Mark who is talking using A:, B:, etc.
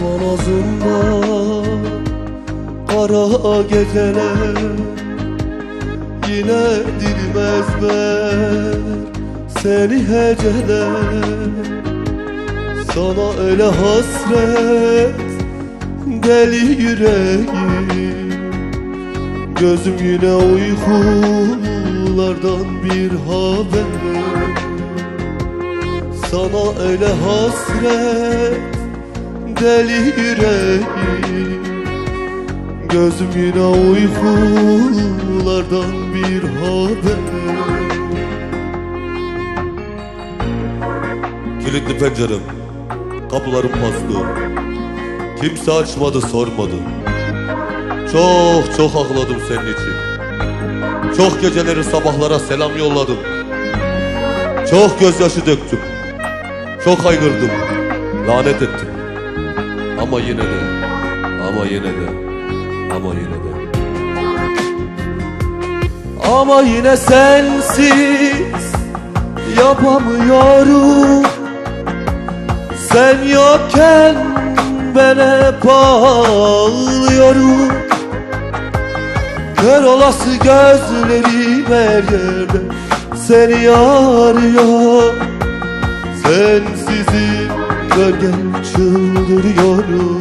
A: aman azumba Kara geceler. Yine dilmez ben Seni heceler. Sana öyle hasret Deli yüreğim. Gözüm yine uykulardan bir haber. Sana öyle hasret deli yüreğim. Gözüm yine uykulardan bir haber. Kilitli pencerem, kapılarım paslı Kimse açmadı sormadı. Çok çok ağladım senin için. Çok geceleri sabahlara selam yolladım. Çok gözyaşı döktüm. Çok haykırdım. Lanet ettim Ama yine de Ama yine de Ama yine de. Ama yine sensiz Yapamıyorum. Sen yokken ben hep ağlıyorum. Kör olası gözlerim her yerde Seni arıyor. Sensizim gölgem Guru.